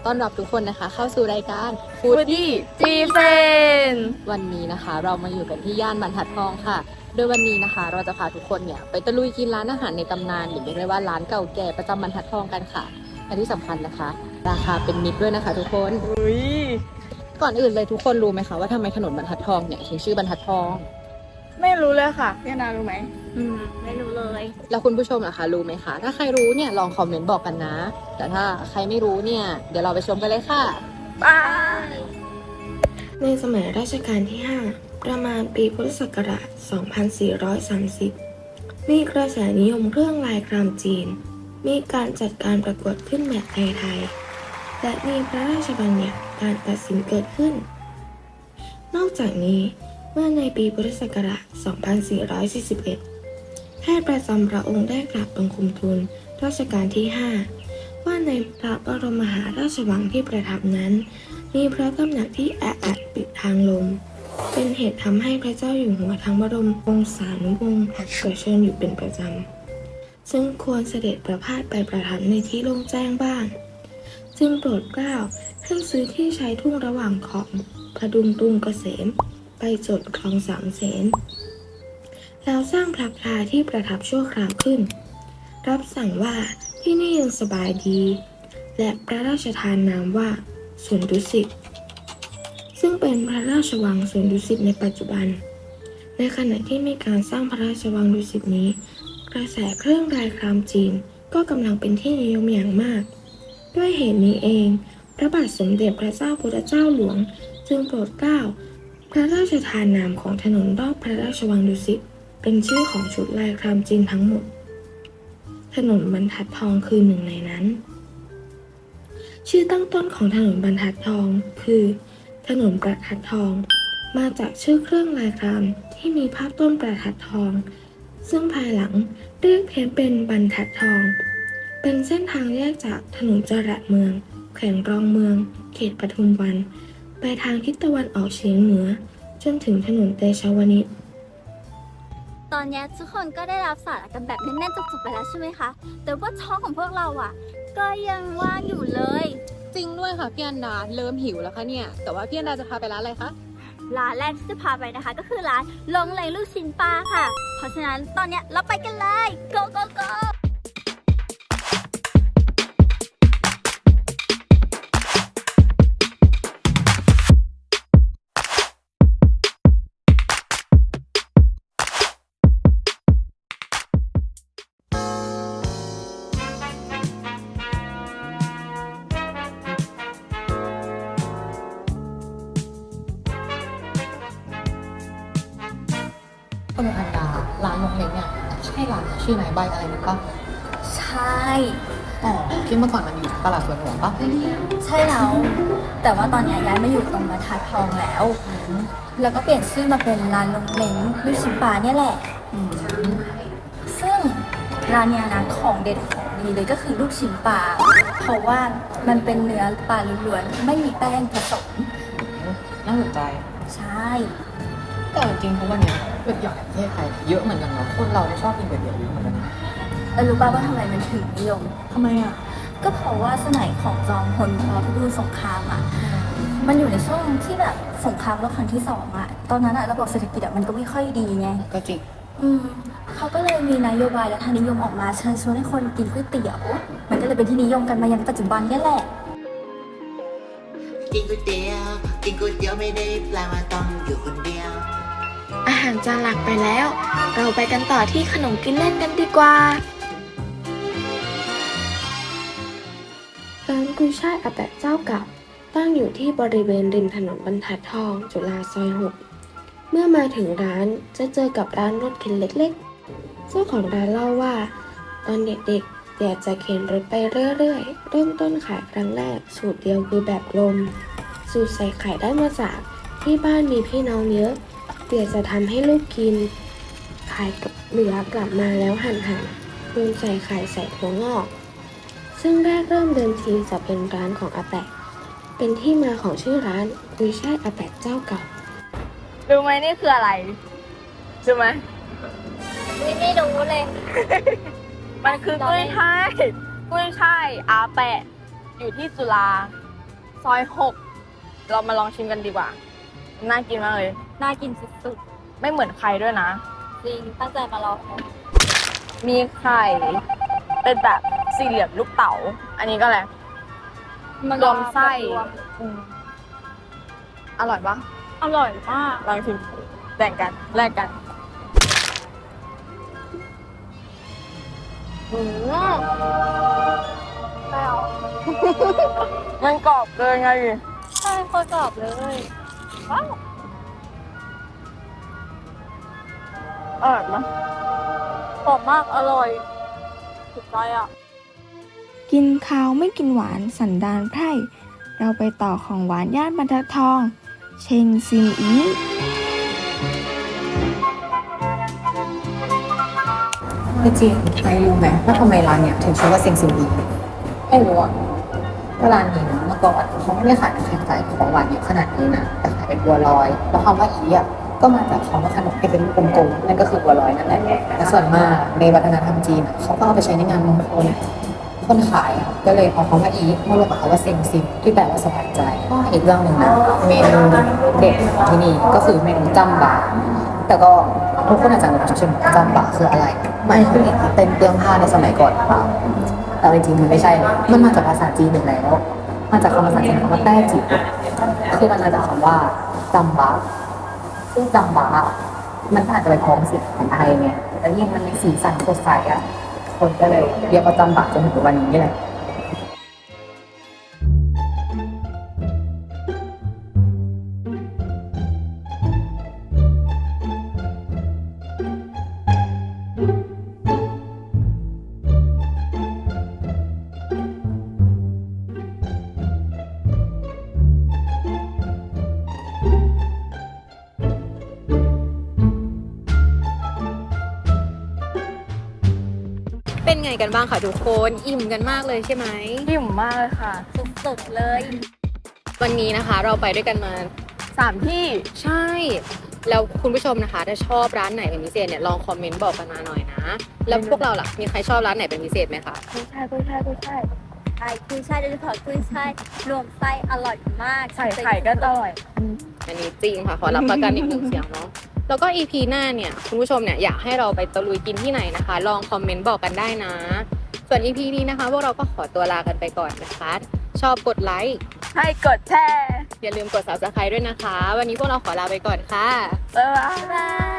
ขอต้อนรับทุกคนนะคะ เข้าสู่รายการฟูดดี้จีเฟนวันนี้นะคะ เรามาอยู่กันที่ย่านบรรทัดทองค่ะ โดยวันนี้นะคะ เราจะพาทุกคนเนี่ยไปตะลุยกินร้านอาหารในตำนานหรือเรียกได้ว่าร้านเก่าแก่ประจำบรรทัดทองกันค่ะและที่สำคัญนะคะ ราคาเป็นมิตรด้วยนะคะ ทุกคน อุ้ยก่อนอื่นเลยทุกคนรู้ไหมคะว่าทำไมถนนบรรทัดทองเนี่ยถึงชื่อบรรทัดทอง ไม่รู้เลยค่ะพี่นารู้ไหมอืมไม่รู้เลย แล้วคุณผู้ชมล่ะคะรู้ไหมคะถ้าใครรู้เนี่ยลองคอมเมนต์บอกกันนะ แต่ถ้าใครไม่รู้เนี่ย เดี๋ยวเราไปชมกันเลยค่ะป้าในสมัยรัชกาลที่ 5 ประมาณปีพุทธศักราช 2430 มีกระแสนิยมเรื่องลายครามจีน มีการจัดการประกวดขึ้นแบบไทยๆและมีพระราชบัญญัติการตัดสินเกิดขึ้น นอกจากนี้ เมื่อในปีพุทธศักราช 2441 แพทย์ประจำพระองค์ได้กราบบังคมทูลรัชกาลที่ 5 ว่าในพระบรมมหาราชวังที่ประทับนั้น มีพระตำหนักที่แออัดปิดทางลม เป็นเหตุทำให้พระเจ้าอยู่หัวทั้งบรมวงศานุวงศ์เกิดเชิญอยู่เป็นประจำ ซึ่งควรเสด็จประพาสไปประทับในที่โล่งแจ้งบ้าง จึงโปรดเกล้าให้ซื้อที่ใช้ทุ่งระหว่างของพดุงตุงเกษม ไปจดคลองสามเสนแล้วสร้างพระพลาที่ประทับชั่วคราวขึ้น รับสั่งว่าที่นี่ยังสบายดี และพระราชทานนามว่าสวนดุสิตซึ่งเป็นพระราชวังสวนดุสิตในปัจจุบัน ในขณะที่มีการสร้างพระราชวังดุสิตนี้ กระแสเครื่องรายครามจีนก็กำลังเป็นที่นิยมอย่างมาก ด้วยเหตุนี้เอง พระบาทสมเด็จพระเจ้าพุทธเจ้าหลวง จึงโปรดเกล้า พระราชทานนามของถนนรอบพระราชวังดุสิตเป็นชื่อของชุดลายครามจีนทั้งหมด ถนนบรรทัดทองคือหนึ่งในนั้น ชื่อตั้งต้นของถนนบรรทัดทองคือ ถนนประทัดทอง มาจากชื่อเครื่องลายครามที่มีภาพต้นประทัดทอง ซึ่งภายหลังเรียกเพี้ยนเป็นบรรทัดทอง เป็นเส้นทางแยกจากถนนจรัสเมือง แขวงรองเมือง เขตปทุมวัน ไปทางทิศตะวันออกเฉียงเหนือ จนถึงถนนเตชะวนิชตอนเนี้ยทุกคนก็ได้รับสาระกันแบบแน่นๆจุกๆไปแล้วใช่ไหมคะ แต่ว่าท้องของพวกเราอะ ก็ยังว่างอยู่เลย จริงด้วยค่ะพี่อันดาเริ่มหิวแล้วค่ะเนี่ย แต่ว่าพี่อันดาจะพาไปร้านอะไรคะ ร้านแรกที่จะพาไปนะคะ ก็คือร้านลงเลงลูกชิ้นปลาค่ะ เพราะฉะนั้นตอนเนี้ยเราไปกันเลย go go go คุณอันดาร้านลงเล็กเนี่ยใช่ร้านชื่อไหนใบอะไรนะปะใช่ อ๋อที่เมื่อก่อนมันอยู่ตลาดสวนหลวงปะใช่แล้ว แต่ว่าตอนเนี้ยย้ายมาอยู่ตรงบรรทัดทองแล้ว แล้วก็เปลี่ยนชื่อมาเป็นร้านลงเลงลูกชิ้นปลาเนี่ยแหละ อืมซึ่งร้านเนี้ยนะของเด็ดของดีเลยก็คือลูกชิ้นปลา เพราะว่ามันเป็นเนื้อปลาล้วนๆไม่มีแป้งผสม น่าสนใจ ใช่ แต่จริงๆทุกวันเนี้ย เป็ดใหญ่ประเทศไทยเยอะเหมือนกันเนาะคนเราชอบกินเป็ดใหญ่เยอะเหมือนกันนะแล้วรู้ป่าวว่าทำไมมันถึงนิยม ทำไมอะ ก็เพราะว่าสมัยของจอมพลปพิบูลสงครามอะ มันอยู่ในช่วงที่แบบสงครามโลกครั้งที่สองอะ ตอนนั้นอะระบบเศรษฐกิจอะมันก็ไม่ค่อยดีไง ก็จริงอืมเขาก็เลยมีนโยบายและทางนิยมออกมาเชิญชวนให้คนกินก๋วยเตี๋ยว มันก็เลยเป็นที่นิยมกันมายันปัจจุบันเนี่ยแหละ กินก๋วยเตี๋ยว กินก๋วยเตี๋ยวไม่ได้แปลว่าต้องอยู่คนเดียว อาหารจานหลักไปแล้ว เราไปกันต่อที่ขนมกินเล่นกันดีกว่าร้านกุยช่ายอาแปะเจ้าเก่าตั้งอยู่ที่บริเวณริมถนนบรรทัดทอง จุฬาซอยหกเมื่อมาถึงร้านจะเจอกับร้านรถเข็นเล็กๆ เจ้าของร้านเล่าว่า ตอนเด็กๆอยากจะเข็นรถไปเรื่อยๆ เริ่มต้นขายครั้งแรก สูตรเดียวคือแบบลม สูตรใส่ไข่ได้มาจากที่บ้านมีพี่น้องเยอะ เดี๋ยวจะทำให้ลูกกิน ขายกับเหลือกลับมาแล้วหั่นหั่นๆโยนใส่ไข่ใส่ถั่วงอก ซึ่งแรกเริ่มเดิมทีจะเป็นร้านของอาแปะ เป็นที่มาของชื่อร้านกุยช่ายอาแปะเจ้าเก่ารู้ไหมนี่คืออะไรใช่ไหมไม่ไม่รู้เลย มันคือกุ้ยช่ายกุ้ยช่ายอาแปะ อยู่ที่จุฬาซอยหกเรามาลองชิมกันดีกว่า น่ากินมากเลย น่ากินสุดไม่เหมือนใครด้วยนะ ๆจริงตั้งใจมารอมีไข่เป็นแบบสี่เหลี่ยมลูกเต๋า อันนี้ก็แหละไรรวมไส้อืมอร่อยปะอร่อยมากลองชิมแบ่งกันแลกกันอืมแล้วมันกรอบเกินไง ใช่โคตรกรอบเลย อร่อยปะกรอบมากอร่อยถูกใจอะ กินข้าวไม่กินหวานสันดานไพร่ เราไปต่อของหวานย่านบรรทัดทอง เชงซิมอีพี่จีนใครรู้ไหมว่าทำไมร้านเนี้ยถึงชื่อว่าเซงซิมบีไม่รู้อะก็ร้านนี้นะเมื่อก่อนเขาไม่ได้ขายน้ำแข็งใสของหวานเยอะขนาดนี้นะแต่ขายเป็นบัวลอย แล้วคำว่าอีอะ ก็มาจากคำว่าขนมที่เป็นกลมๆนั่นก็คือบัวลอยนั่นแหละแต่ส่วนมากในวัฒนธรรมจีนเขาก็เอาไปใช้ในงานมงคลคนขายอะก็เลยเอาคำว่าอีมารวมกับคำว่าเซงซิมที่แปลว่าสบายใจก็อีกเรื่องหนึ่งนะเมนูเด็ดของที่นี่ก็คือเมนูจำบะแต่ก็ทุกคนอาจจะงงใช่ไหมจำบะคืออะไรหมายถึงเป็นเครื่องผ้าในสมัยก่อนแต่จริงๆมันไม่ใช่เลยมันมาจากภาษาจีนอยู่แล้วมาจากคำภาษาจีนคำว่าแต้จิ๋วคือมันมาจากคำว่าจำบะ ซึ่งจำบะมันอาจจะไปพ้องเสียงของไทยไงแต่ยิ่งมันมีสีสันสดใสอะคนก็เลยเรียกว่าจำบะจนถึงวันนี้แหละ ไงกันบ้างคะทุกคน อิ่มกันมากเลยใช่ไหมอิ่มมากเลยค่ะ สุดๆเลย วันนี้นะคะเราไปด้วยกันมา สามที่ ใช่ แล้วคุณผู้ชมนะคะ ถ้าชอบร้านไหนเป็นพิเศษเนี่ยลองคอมเมนต์บอกกันมาหน่อยนะ แล้วพวกเราล่ะ มีใครชอบร้านไหนเป็นพิเศษไหมคะ กุ้ยช่ายกุ้ยช่ายกุ้ยช่ายใช่กุ้ยช่ายโดยเฉพาะกุ้ยช่ายรวมไส้อร่อยมากใส่ไข่ก็อร่อย อันนี้จริงค่ะ ขอรับประกันอีกหนึ่งเสียงเนาะ แล้วก็ EP หน้าเนี่ยคุณผู้ชมเนี่ยอยากให้เราไปตะลุยกินที่ไหนนะคะ ลองคอมเมนต์บอกกันได้นะ ส่วน EP นี้นะคะพวกเราก็ขอตัวลากันไปก่อนนะคะ ชอบกดไลค์ให้กดแชร์อย่าลืมกด subscribe ด้วยนะคะ วันนี้พวกเราขอลาไปก่อนค่ะ บ๊ายบายบ๊ายบาย